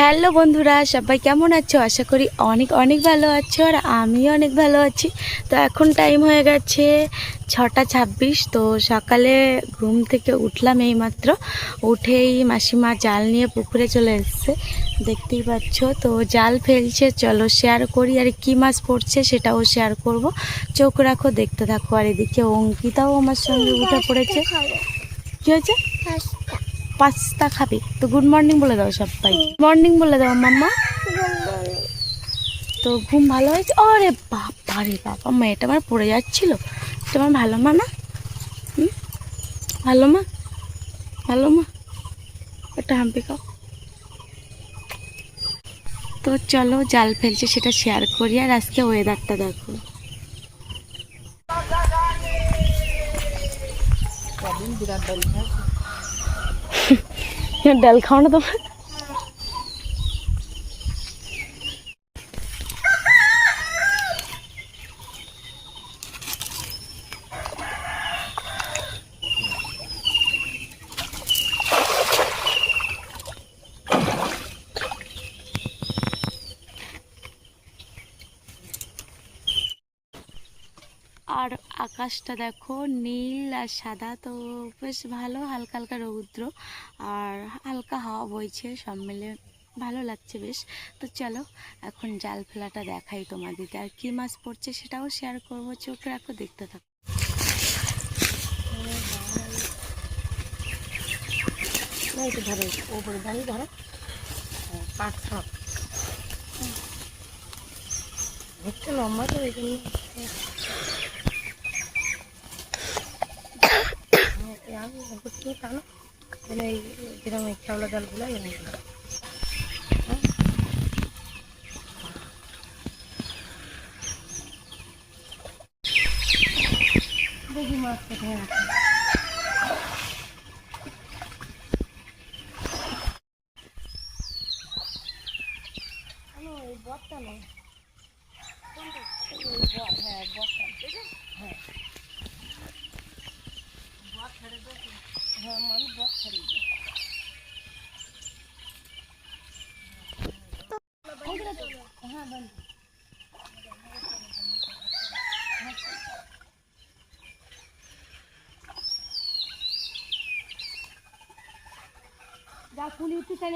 Hello বন্ধুরা, সবাই কেমন আছো? আশা করি অনেক অনেক ভালো আছো আর আমিও অনেক ভালো আছি। তো এখন টাইম হয়ে গেছে ছটা ছাব্বিশ, তো সকালে ঘুম থেকে উঠলাম এইমাত্র। উঠেই মাসিমা জাল নিয়ে পুকুরে চলে এসছে, দেখতেই পাচ্ছ। তো জাল ফেলছে, চলো শেয়ার করি আর কি মাছ পড়ছে সেটাও শেয়ার করব। চোখ রাখো, দেখতে থাকো। আর এদিকে অঙ্কিতাও আমার সঙ্গে উঠে পড়েছে। কী হয়েছে? পাস্তা খাবি। তো গুড মর্নিং বলে দাও সবাই। মর্নিং বলে দাও মাম্মা। তো ঘুম ভালো হয়েছে? আরে বাবা রে বাবা, মা, এটা আমার পড়ে যাচ্ছিল। তোমার ভালো মা না? ভালো মা? ভালো মা? একটা হাম্পি খাও। তো চলো, জাল ফেলছে, সেটা শেয়ার করি, আর আজকে ওয়েদারটা দেখো। ডাল খাও না তোমার আর আকাশটা দেখো নীল আর সাদা, তো বেশ ভালো, হালকা হালকা রৌদ্র আর হালকা হাওয়া বইছে, সব মিলে ভালো লাগছে বেশ। তো চলো, এখন জাল ফেলাটা দেখাই তোমাদেরকে। আর কী মাছ পড়ছে সেটাও শেয়ার করব, চোখ রাখো, দেখতে থাকো। ধরো ওপরে দাঁড়িয়ে ধরো পাঁচ লম্বা তো, এই জন্য আমি একটু টানো মানে এই যেরকম এই খেওলা জালগুলো এরকম দেখি মাছ কোথায় আছে। এই বটটা নয় হ্যাঁ, বটটা। হ্যাঁ। হ্যাঁ, মানুষ বট ছাড়িয়ে দেয়। হ্যাঁ, বন্ধ। যা ফুলি উঠতে চাই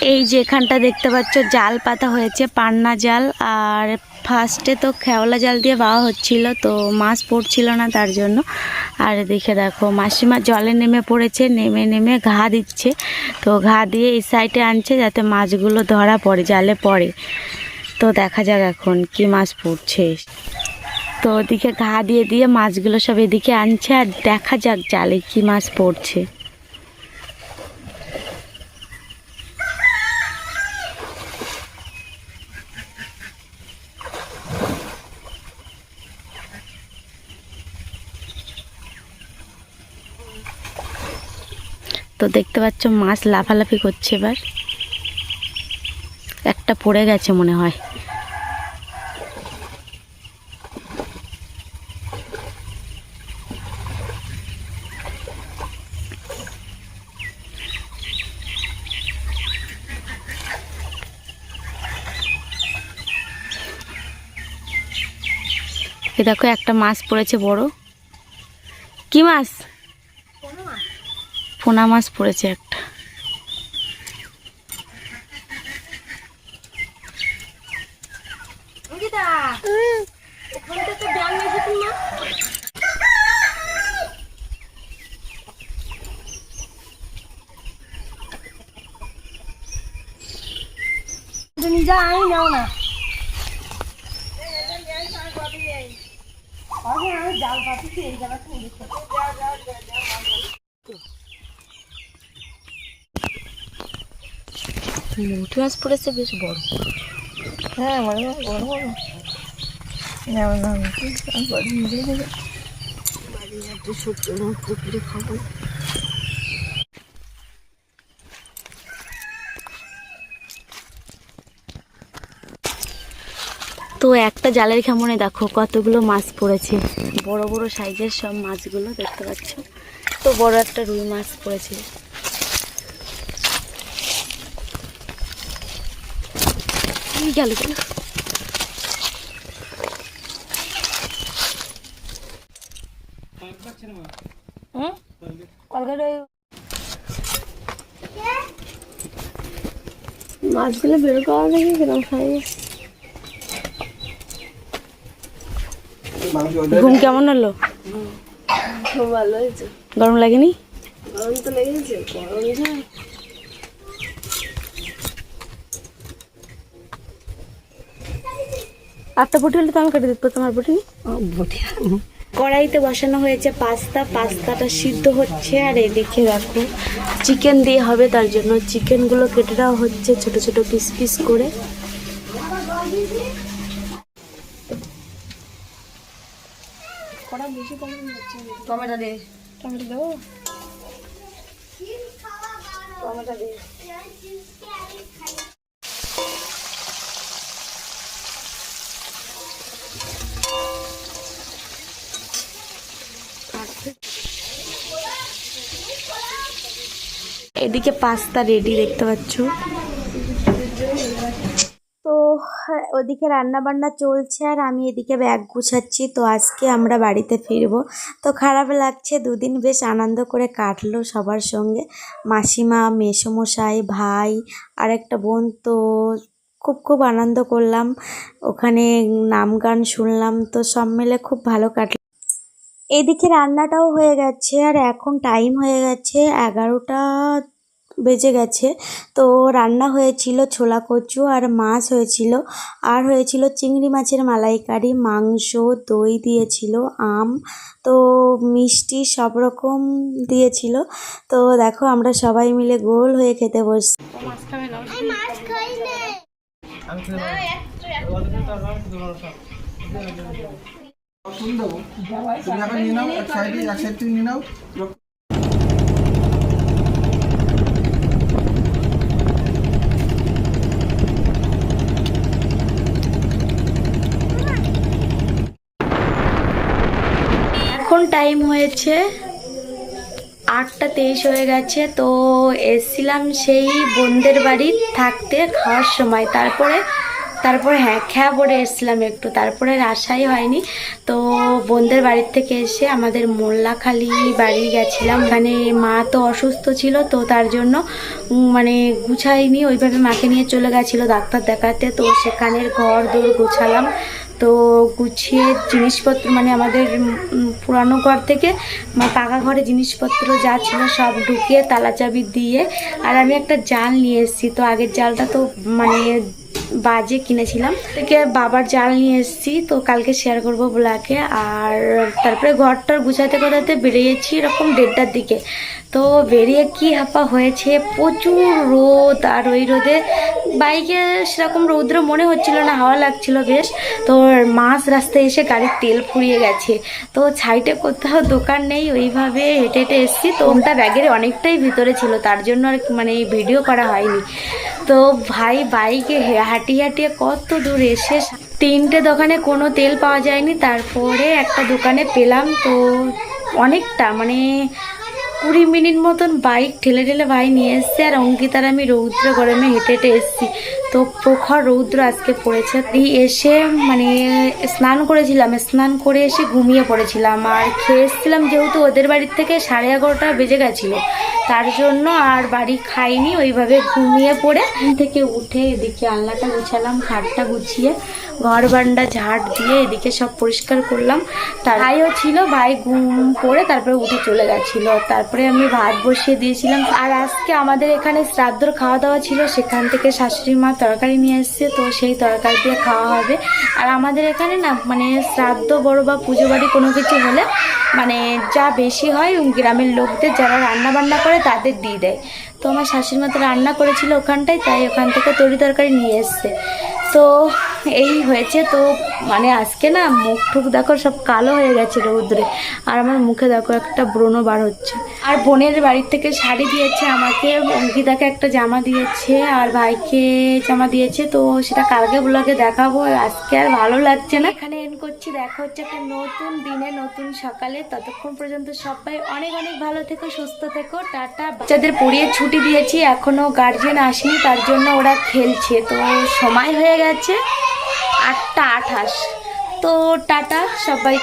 এই যে এখানটা দেখতে পাচ্ছ, জাল পাতা হয়েছে, পান্না জাল। আর ফার্স্টে তো খেওলা জাল দিয়ে বাওয়া হচ্ছিল, তো মাছ পড়ছিল না তার জন্য। আর দেখে দেখো, মাসিমা জলে নেমে পড়েছে, নেমে নেমে ঘা দিচ্ছে। তো ঘা দিয়ে এই সাইডে আনছে যাতে মাছগুলো ধরা পড়ে, জালে পড়ে। তো দেখা যাক এখন কি মাছ পড়ছে। তো ওদিকে ঘা দিয়ে দিয়ে মাছগুলো সব এদিকে আনছে, আর দেখা যাক জালে কি মাছ পড়ছে। তো দেখতে পাচ্ছ মাছ লাফালাফি করছে এবার। একটা পড়ে গেছে মনে হয়। দেখো একটা মাছ পড়েছে বড়। কি মাছ? পোনা মাছ পড়েছে একটা। অঙ্কিতা ওখানটা তো ডাল মেশে না তুমি যা আমি নাও না। জাল পাতিছি এই জায়গা থেকে মাছ পড়েছে বেশ বড় হ্যাঁ বড় বড় বড় না না বাড়ি পুকুরে খাব। তো একটা জালের খেমনে দেখো কতগুলো মাছ পড়েছে। বড় বড় সাইজের সব মাছগুলো দেখতে পাচ্ছ। তো বড় একটা রুই মাছ পড়েছে। এই গেল? কলকাতায় মাছগুলো বের করা দেখি কিরম খাই ঘুম কেমন হলো? খুব ভালো হয়েছে। গরম লাগেনি? গরম তো লেগেছে গরম আটটা বটি হলে তো আমি কেটে দিত তোমার বটি? বটে কড়াইতে বসানো হয়েছে পাস্তা পাস্তাটা সিদ্ধ হচ্ছে আর এদিকে দেখো চিকেন দিয়ে হবে তার জন্য চিকেনগুলো কেটে দেওয়া হচ্ছে ছোট ছোট পিস পিস করে। টমেটো দে টমেটো দেবো? টমেটো দে এদিকে পাস্তা রেডি দেখতে পাচ্ছ। তো হ্যাঁ, ওদিকে রান্না বান্না চলছে আর আমি এদিকে ব্যাগ গুছাচ্ছি। তো আজকে আমরা বাড়িতে ফিরবো। তো খারাপ লাগছে দুদিন বেশ আনন্দ করে কাটলো সবার সঙ্গে। মাসিমা মেসমশাই ভাই আর একটা বোন তো খুব খুব আনন্দ করলাম। ওখানে নাম গান শুনলাম তো সব মিলে খুব ভালো কাটলো। এদিকে রান্নাটাও হয়ে গেছে আর এখন টাইম হয়ে গেছে এগারোটা বেজে গেছে। তো রান্না হয়েছিল ছোলা কচু আর মাছ হয়েছিল আর হয়েছিল চিংড়ি মাছের মালাইকারি মাংস দই দিয়েছিল আম তো মিষ্টি সব রকম দিয়েছিল। তো দেখো আমরা সবাই মিলে গোল হয়ে খেতে বসছি। দেবো তুমি এখন নিয়ে নাও এক সাইডে এক সাইড থেকে নিয়ে নাও। এখন টাইম হয়েছে আটটা তেইশ হয়ে গেছে তো এসছিলাম সেই বোনদের বাড়ি থাকতে খাওয়ার সময়। তারপরে তারপরে হ্যাঁ খেয়া পরে এসছিলাম একটু। তারপরে আসাই হয়নি। তো বোনদের বাড়ির থেকে এসে আমাদের মোল্লাখালি বাড়ি গেছিলাম। মানে মা তো অসুস্থ ছিল, তো তার জন্য মানে গুছাইনি। ওইভাবে মাকে নিয়ে চলে গেছিল ডাক্তার দেখাতে। তো সেখানের ঘর দৌড় গুছালাম। তো গুছিয়ে জিনিসপত্র মানে আমাদের পুরানো ঘর থেকে পাকা ঘরে জিনিসপত্র যা ছিল সব ঢুকিয়ে তালা চাবি দিয়ে, আর আমি একটা জাল নিয়ে এসেছি। তো আগের জালটা তো মানে বাজে কিনেছিলাম। থেকে বাবার জাল নিয়ে এসেছি, তো কালকে শেয়ার করব ব্লাকে। আর তারপরে ঘরটার গুছাতে গোছাতে বেরিয়েছি এরকম দেড়টার দিকে। তো বেরিয়ে কি হাঁপা হয়েছে? প্রচুর রোদ আর ওই রোদে বাইকে সেরকম রৌদ্র মনে হচ্ছিল না, হাওয়া লাগছিল বেশ। তো মাঝ রাস্তায় এসে গাড়ির তেল ফুরিয়ে গেছে। তো সাইডে কোথাও দোকান নেই, ওইভাবে হেঁটে হেঁটে এসেছি। তো ওটা ব্যাগের অনেকটাই ভিতরে ছিল, তার জন্য আর মানে ভিডিও করা হয়নি। তো ভাই, বাইকে হাঁটিয়ে হাঁটিয়ে কত দূর এসে তিনটে দোকানে কোনো তেল পাওয়া যায়নি। তারপরে একটা দোকানে পেলাম, তো অনেকটা মানে কুড়ি মিনিট মতন বাইক ঠেলে ঠেলে ভাই নিয়ে এসছে আর অঙ্কিতার আমি রৌদ্র গরমে হেঁটে হেঁটে এসেছি। তো প্রখর রৌদ্র আজকে পড়েছে। এই এসে মানে স্নান করেছিলাম, স্নান করে এসে ঘুমিয়ে পড়েছিলাম। আর খেয়ে এসেছিলাম যেহেতু ওদের বাড়ির থেকে সাড়ে এগারোটা বেজে গেছিল। তার জন্য আর বাড়ি খাইনি, ওইভাবে ঘুমিয়ে পড়ে ঘুম থেকে উঠে এদিকে আলনাটা গুছালাম খাটটা গুছিয়ে ঘর বান্ডা ঝাড় দিয়ে এদিকে সব পরিষ্কার করলাম। তার ভাইও ছিল, ভাই ঘুম পড়ে তারপরে উঠে চলে গেছিল। তারপরে আমি ভাত বসিয়ে দিয়েছিলাম। আর আজকে আমাদের এখানে শ্রাদ্ধর খাওয়া দাওয়া ছিল, সেখান থেকে শাশুড়ি মা তরকারি নিয়ে এসছে, তো সেই তরকারি দিয়ে খাওয়া হবে। আর আমাদের এখানে না মানে শ্রাদ্ধ, বড় বা পুজো বাড়ি কোনো কিছু হলে মানে যা বেশি হয় গ্রামের লোকদের, যারা রান্না বান্না করে তাদের দিয়ে দেয়। তো আমার শাশুড়ি মতো রান্না করেছিল ওখানটায়, তাই ওখান থেকে তরি তরকারি নিয়ে এসছে। তো এই হয়েছে তো মানে আজকে না মুখ ঠুক দেখো সব কালো হয়ে গেছে রৌদ্রে। আর আমার মুখে দেখো একটা ব্রণ বার হচ্ছে। আর বোনের বাড়ির থেকে শাড়ি দিয়েছে আমাকে, অঙ্কিতাকে একটা জামা দিয়েছে, আর ভাইকে জামা দিয়েছে, তো সেটা কালকে ব্লগে দেখাবো আজকে আর ভালো লাগছে না। এখানে এন করছি, দেখা হচ্ছে একটা নতুন দিনে, নতুন সকালে। ততক্ষণ পর্যন্ত সবাই অনেক অনেক ভালো থেকো, সুস্থ থেকো, টাটা বাচ্চাদের পড়িয়ে ছুটি দিয়েছি, এখনও গার্জেন আসেনি, তার জন্য ওরা খেলছে, তো সময় হয়ে গেছে। আটটা আঠাশ। তো টাটা সবাই